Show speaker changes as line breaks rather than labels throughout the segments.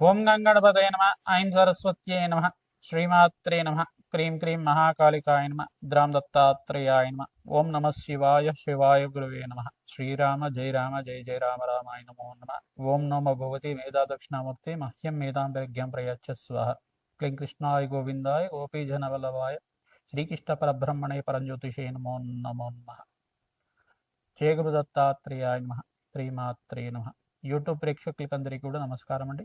ఓం గంగణపతయ నమ. ఐం సరస్వత్యై నమ. శ్రీమాత్రే నమ. క్రీం క్రీం మహాకాళికాయ నమ. ద్రాం దత్తాత్రేయాయ నమ. ఓం నమ శివాయ శివాయ గురువే నమ. శ్రీరామ జయ రామ జయ జయ రామ రామాయ నమో నమ. ఓం నమ భగవతి మేధా దక్షిణామూర్తి మహ్యం మేధాం ప్రజ్ఞం ప్రయచ్చ స్వహ. క్లీం కృష్ణాయ గోవిందాయ గోపీజనవల్లభాయ శ్రీకృష్ణ పరబ్రహ్మణే పరంజ్యోతిషే నమో నమో నమ. జయ గురు దత్తాత్రేయాయ నమ. శ్రీమాత్రే నమ. యూట్యూబ్ ప్రేక్షకులకందరికీ కూడా నమస్కారం అండి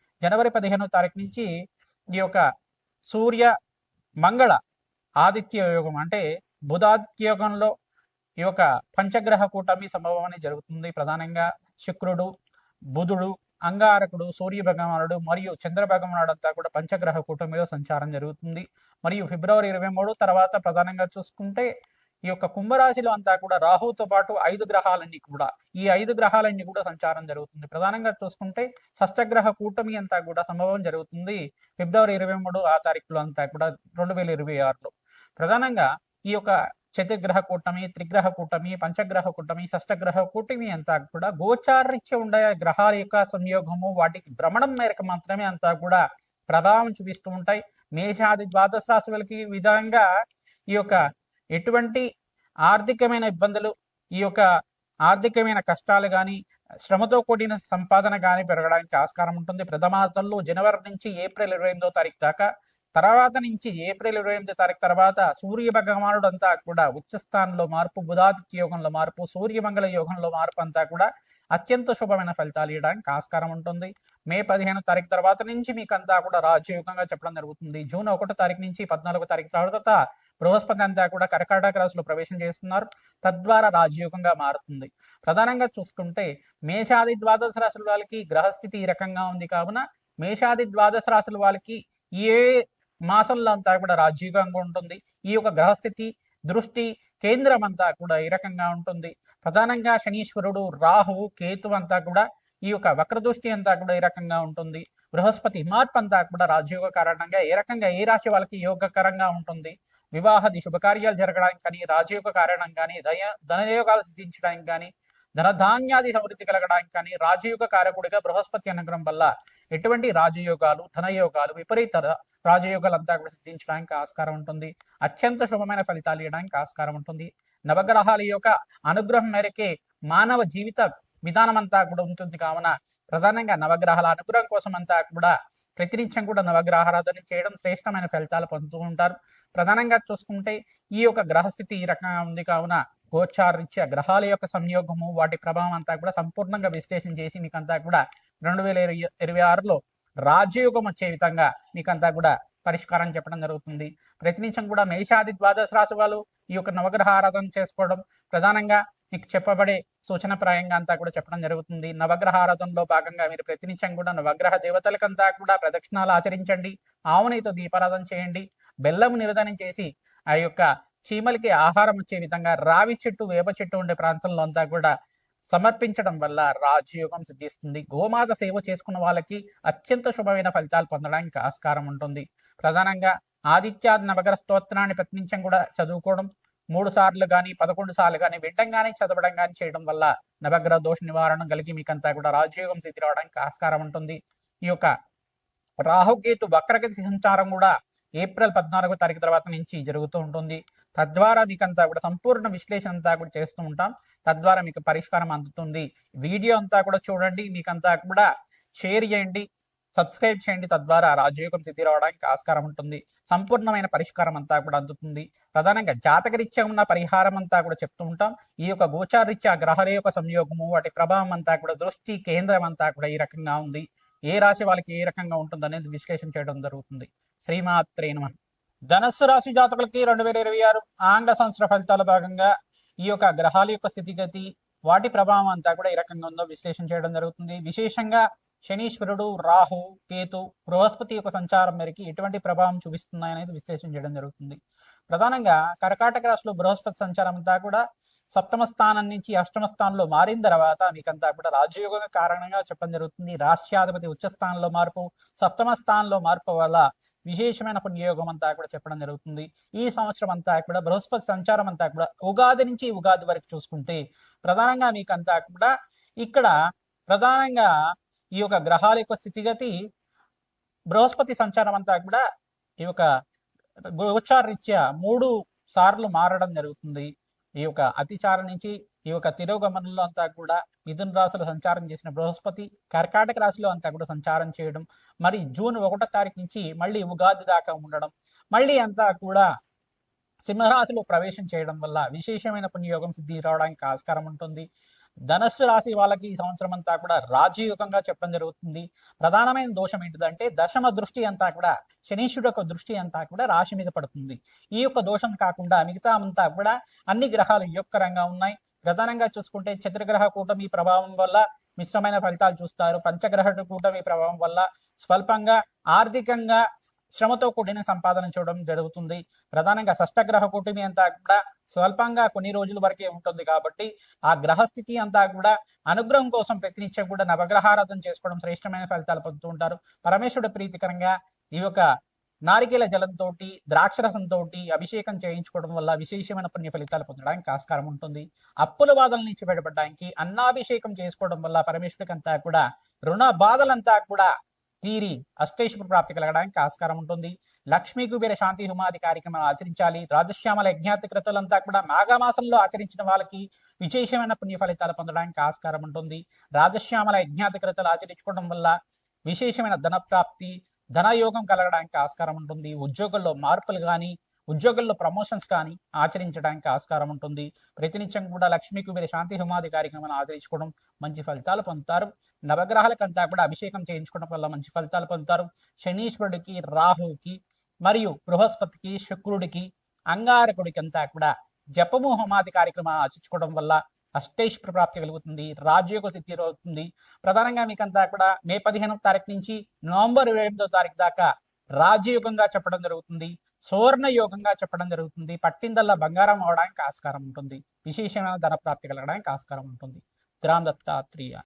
జనవరి పదిహేనో తారీఖు నుంచి ఈ యొక్క సూర్య మంగళ ఆదిత్య యోగం అంటే బుధాదిత్య యోగంలో ఈ యొక్క పంచగ్రహ కూటమి సంభవం అనేది జరుగుతుంది. ప్రధానంగా శుక్రుడు బుధుడు అంగారకుడు సూర్య భగవానుడు మరియు చంద్ర భగవానుడు అంతా కూడా పంచగ్రహ కూటమిలో సంచారం జరుగుతుంది. మరియు ఫిబ్రవరి ఇరవై మూడు తర్వాత ప్రధానంగా చూసుకుంటే ఈ యొక్క కుంభరాశిలో అంతా కూడా రాహుతో పాటు ఐదు గ్రహాలన్నీ కూడా ఈ ఐదు గ్రహాలన్నీ కూడా సంచారం జరుగుతుంది. ప్రధానంగా చూసుకుంటే షష్టగ్రహ కూటమి అంతా కూడా సంభవం జరుగుతుంది. ఫిబ్రవరి ఇరవై మూడు ఆ తారీఖులో అంతా కూడా రెండు వేల ఇరవై ఆరులో. ప్రధానంగా ఈ యొక్క చతుర్గ్రహ కూటమి త్రిగ్రహ కూటమి పంచగ్రహ కూటమి షష్టగ్రహ కూటమి అంతా కూడా గోచారీత్య ఉండే గ్రహాల యొక్క సంయోగము వాటికి భ్రమణం మేరకు మాత్రమే అంతా కూడా ప్రభావం చూపిస్తూ ఉంటాయి. మేషాది ద్వాదశ రాశులకి విధంగా ఈ యొక్క ఎటువంటి ఆర్థికమైన ఇబ్బందులు ఈ యొక్క ఆర్థికమైన కష్టాలు కానీ శ్రమతో కూడిన సంపాదన కానీ పెరగడానికి ఆస్కారం ఉంటుంది. ప్రథమార్థంలో జనవరి నుంచి ఏప్రిల్ ఇరవై ఎనిమిదో తారీఖు దాకా తర్వాత నుంచి ఏప్రిల్ ఇరవై ఎనిమిదో తారీఖు తర్వాత సూర్య భగవానుడు అంతా కూడా ఉచ్చస్థానంలో మార్పు బుధాదిత్య యోగంలో మార్పు సూర్యమంగళ యోగంలో మార్పు అంతా కూడా అత్యంత శుభమైన ఫలితాలు ఇవ్వడానికి ఆస్కారం ఉంటుంది. మే పదిహేను తారీఖు తర్వాత నుంచి మీకు అంతా కూడా రాజయోగంగా చెప్పడం జరుగుతుంది. జూన్ ఒకటో తారీఖు నుంచి పద్నాలుగో తారీఖు తర్వాత బృహస్పతి అంతా కూడా కర్కాటక రాశిలో ప్రవేశం చేస్తున్నారు. తద్వారా రాజయోగంగా మారుతుంది. ప్రధానంగా చూసుకుంటే మేషాది ద్వాదశ రాశుల వాళ్ళకి గ్రహస్థితి ఈ రకంగా ఉంది కావున మేషాది ద్వాదశ రాశుల వాళ్ళకి ఏ మాసంలో అంతా కూడా రాజయోగంగా ఉంటుంది. ఈ యొక్క గ్రహస్థితి దృష్టి కేంద్రం అంతా కూడా ఈ రకంగా ఉంటుంది. ప్రధానంగా శనీశ్వరుడు రాహువు కేతు అంతా కూడా ఈ యొక్క వక్రదృష్టి అంతా కూడా ఈ రకంగా ఉంటుంది. బృహస్పతి మార్పు అంతా కూడా రాజయోగ కారణంగా ఏ రకంగా ఏ రాశి వాళ్ళకి యోగకరంగా ఉంటుంది. వివాహాది శుభకార్యాలు జరగడానికి కానీ రాజయోగ కారణం కానీ దయ ధనయోగాలు సిద్ధించడానికి కానీ ధనధాన్యాది సమృద్ధి కలగడానికి కానీ రాజయోగ కారకుడిగా బృహస్పతి అనుగ్రహం వల్ల ఎటువంటి రాజయోగాలు ధనయోగాలు విపరీత రాజయోగాలంతా కూడా సిద్ధించడానికి ఆస్కారం ఉంటుంది. అత్యంత శుభమైన ఫలితాలు ఇవ్వడానికి ఆస్కారం ఉంటుంది. నవగ్రహాల యొక్క అనుగ్రహం మేరకే మానవ జీవిత విధానం అంతా కూడా ఉంటుంది. కావున ప్రధానంగా నవగ్రహాల అనుగ్రహం కోసం అంతా కూడా ప్రతినిత్యం కూడా నవగ్రహారాధన చేయడం శ్రేష్టమైన ఫలితాలు పొందుతూ ఉంటారు. ప్రధానంగా చూసుకుంటే ఈ యొక్క గ్రహస్థితి ఈ రకంగా ఉంది కావున గోచారీత్యా గ్రహాల యొక్క సంయోగము వాటి ప్రభావం అంతా కూడా సంపూర్ణంగా విశ్లేషణ చేసి మీకంతా కూడా రెండు వేల ఇరవై ఇరవై ఆరులో రాజయోగం వచ్చే విధంగా మీకంతా కూడా పరిష్కారం చెప్పడం జరుగుతుంది. ప్రతినిత్యం కూడా మేషాది ద్వాదశ రాశి వాళ్ళు ఈ యొక్క నవగ్రహ ఆరాధన చేసుకోవడం ప్రధానంగా మీకు చెప్పబడే సూచన ప్రాయంగా అంతా కూడా చెప్పడం జరుగుతుంది. నవగ్రహ ఆరాధనలో భాగంగా మీరు ప్రతినిత్యం కూడా నవగ్రహ దేవతలకంతా కూడా ప్రదక్షిణాలు ఆచరించండి. ఆవునితో దీపారాధన చేయండి. బెల్లం నివేదనం చేసి ఆ యొక్క చీమలకి ఆహారం వచ్చే విధంగా రావి చెట్టు వేప చెట్టు ఉండే ప్రాంతంలో అంతా కూడా సమర్పించడం వల్ల రాజయోగం సిద్ధిస్తుంది. గోమాత సేవ చేసుకున్న వాళ్ళకి అత్యంత శుభమైన ఫలితాలు పొందడానికి ఆస్కారం ఉంటుంది. ప్రధానంగా ఆదిత్యాది నవగ్రహ స్తోత్రాన్ని ప్రతినిత్యం కూడా చదువుకోవడం మూడు సార్లు కానీ పదకొండు సార్లు కానీ విడ్డంగానే చదవడం కానీ చేయడం వల్ల నవగ్రహ దోష నివారణ కలిగి మీకంతా కూడా రాజయోగం స్థితి రావడానికి ఆస్కారం ఉంటుంది. ఈ యొక్క రాహుకేతు వక్రగతి సంచారం కూడా ఏప్రిల్ పద్నాలుగో తారీఖు తర్వాత నుంచి జరుగుతూ ఉంటుంది. తద్వారా మీకంతా కూడా సంపూర్ణ విశ్లేషణ అంతా కూడా చేస్తూ ఉంటాం. తద్వారా మీకు పరిష్కారం అందుతుంది. వీడియో అంతా కూడా చూడండి. మీకంతా కూడా షేర్ చేయండి. సబ్స్క్రైబ్ చేయండి. తద్వారా రాజయోగం స్థితి రావడానికి ఆస్కారం ఉంటుంది. సంపూర్ణమైన పరిష్కారం అంతా కూడా అందుతుంది. ప్రధానంగా జాతకరీత్యా ఉన్న పరిహారం అంతా కూడా చెప్తూ ఉంటాం. ఈ యొక్క గోచారీత్యా గ్రహాల యొక్క సంయోగము వాటి ప్రభావం అంతా కూడా దృష్టి కేంద్రం అంతా కూడా ఈ రకంగా ఉంది. ఏ రాశి వాళ్ళకి ఏ రకంగా ఉంటుంది అనేది విశ్లేషణ చేయడం జరుగుతుంది. శ్రీమాత్రే నమ. ధనస్సు రాశి జాతకులకి రెండు వేల ఇరవై ఆరు ఆంగ్ల సంవత్సర ఫలితాల భాగంగా ఈ యొక్క గ్రహాల యొక్క స్థితిగతి వాటి ప్రభావం అంతా కూడా ఏ రకంగా ఉందో విశ్లేషణ చేయడం జరుగుతుంది. విశేషంగా శనీశ్వరుడు రాహు కేతు బృహస్పతి యొక్క సంచారం మేరకి ఎటువంటి ప్రభావం చూపిస్తున్నాయి అనేది విశ్లేషణ చేయడం జరుగుతుంది. ప్రధానంగా కర్కాటక రాశిలో బృహస్పతి సంచారం అంతా కూడా సప్తమ స్థానం నుంచి అష్టమ స్థానంలో మారిన తర్వాత మీకంతా కూడా రాజయోగం కారణంగా చెప్పడం జరుగుతుంది. రాష్ట్రాధిపతి ఉచ్చ స్థానంలో మార్పు సప్తమ స్థానంలో మార్పు వల్ల విశేషమైన పుణ్యయోగం అంతా కూడా చెప్పడం జరుగుతుంది. ఈ సంవత్సరం అంతా కూడా బృహస్పతి సంచారం అంతా కూడా ఉగాది నుంచి ఉగాది వరకు చూసుకుంటే ప్రధానంగా మీకంతా కూడా ఇక్కడ ప్రధానంగా ఈ యొక్క గ్రహాల యొక్క స్థితిగతి బృహస్పతి సంచారం అంతా కూడా ఈ యొక్క గోచారీత్యా మూడు సార్లు మారడం జరుగుతుంది. ఈ యొక్క అతిచార నుంచి ఈ యొక్క తిరోగమనంలో అంతా కూడా మిథున రాశిలో సంచారం చేసిన బృహస్పతి కర్కాటక రాశిలో అంతా కూడా సంచారం చేయడం మరి జూన్ ఒకటో తారీఖు నుంచి మళ్ళీ ఉగాది దాకా ఉండడం మళ్ళీ అంతా కూడా సింహరాశిలో ప్రవేశం చేయడం వల్ల విశేషమైన పుణ్యయోగం సిద్ధి రావడానికి ఆస్కారం ఉంటుంది. ధనస్సు రాశి వాళ్ళకి ఈ సంవత్సరం అంతా కూడా రాజయోగంగా చెప్పడం జరుగుతుంది. ప్రధానమైన దోషం ఏంటిదంటే దశమ దృష్టి అంతా కూడా శనీశ్వరుడు యొక్క దృష్టి అంతా కూడా రాశి మీద పడుతుంది. ఈ యొక్క దోషం కాకుండా మిగతా అంతా కూడా అన్ని గ్రహాలు యొక్కరంగా ఉన్నాయి. ప్రధానంగా చూసుకుంటే చతుర్గ్రహ కూటమి ప్రభావం వల్ల మిశ్రమైన ఫలితాలు చూస్తారు. పంచగ్రహ కూటమి ప్రభావం వల్ల స్వల్పంగా ఆర్థికంగా శ్రమతో కూడిన సంపాదన చూడడం జరుగుతుంది. ప్రధానంగా షష్టగ్రహ కూటమి అంతా కూడా స్వల్పంగా కొన్ని రోజుల వరకే ఉంటుంది కాబట్టి ఆ గ్రహస్థితి అంతా కూడా అనుగ్రహం కోసం ప్రతినిత్యం కూడా నవగ్రహారాధన చేసుకోవడం శ్రేష్టమైన ఫలితాలు పొందుతూ ఉంటారు. పరమేశ్వరుడు ప్రీతికరంగా ఈ యొక్క నారికేల జలంతో ద్రాక్షరసంతో అభిషేకం చేయించుకోవడం వల్ల విశేషమైన పుణ్య ఫలితాలు పొందడానికి ఆస్కారం ఉంటుంది. అప్పుల బాధల నుంచి బయటపడడానికి అన్నాభిషేకం చేసుకోవడం వల్ల పరమేశ్వరుడికి అంతా కూడా రుణ బాధలంతా కూడా తీరి అష్టేశ్వర ప్రాప్తి కలగడానికి ఆస్కారం ఉంటుంది. లక్ష్మీ కుబేర శాంతి హుమాది కార్యక్రమాలు ఆచరించాలి. రాజశ్యామల యజ్ఞాతి క్రతులంతా కూడా మాఘమాసంలో ఆచరించిన వాళ్ళకి విశేషమైన పుణ్య ఫలితాలు పొందడానికి ఆస్కారం ఉంటుంది. రాజశ్యామల యజ్ఞాతి క్రతులు ఆచరించుకోవడం వల్ల విశేషమైన ధన ప్రాప్తి ధనయోగం కలగడానికి ఆస్కారం ఉంటుంది. ఉద్యోగంలో మార్పులు కానీ ఉద్యోగుల్లో ప్రమోషన్స్ కానీ ఆచరించడానికి ఆస్కారం ఉంటుంది. ప్రతినిత్యం కూడా లక్ష్మికి మీరు శాంతి హోమాది కార్యక్రమాన్ని ఆచరించుకోవడం మంచి ఫలితాలు పొందుతారు. నవగ్రహాలకంతా కూడా అభిషేకం చేయించుకోవడం వల్ల మంచి ఫలితాలు పొందుతారు. శనీశ్వరుడికి రాహుకి మరియు బృహస్పతికి శుక్రుడికి అంగారకుడికి అంతా కూడా జపము హోమాది కార్యక్రమాన్ని ఆచరించుకోవడం వల్ల అష్టేశ్వర ప్రాప్తి కలుగుతుంది. రాజయోగ సిద్ధి అవుతుంది. ప్రధానంగా మీకంతా కూడా మే పదిహేనవ తారీఖు నుంచి నవంబర్ ఇరవై ఎనిమిదో తారీఖు దాకా రాజయోగంగా చెప్పడం జరుగుతుంది. సువర్ణ యోగంగా చెప్పడం జరుగుతుంది. పట్టిందల్లా బంగారం అవడానికి ఆస్కారం ఉంటుంది. విశేషమైన ధన ప్రాప్తి కలగడానికి ఆస్కారం ఉంటుంది. గ్రామ్ దత్తాత్రేయ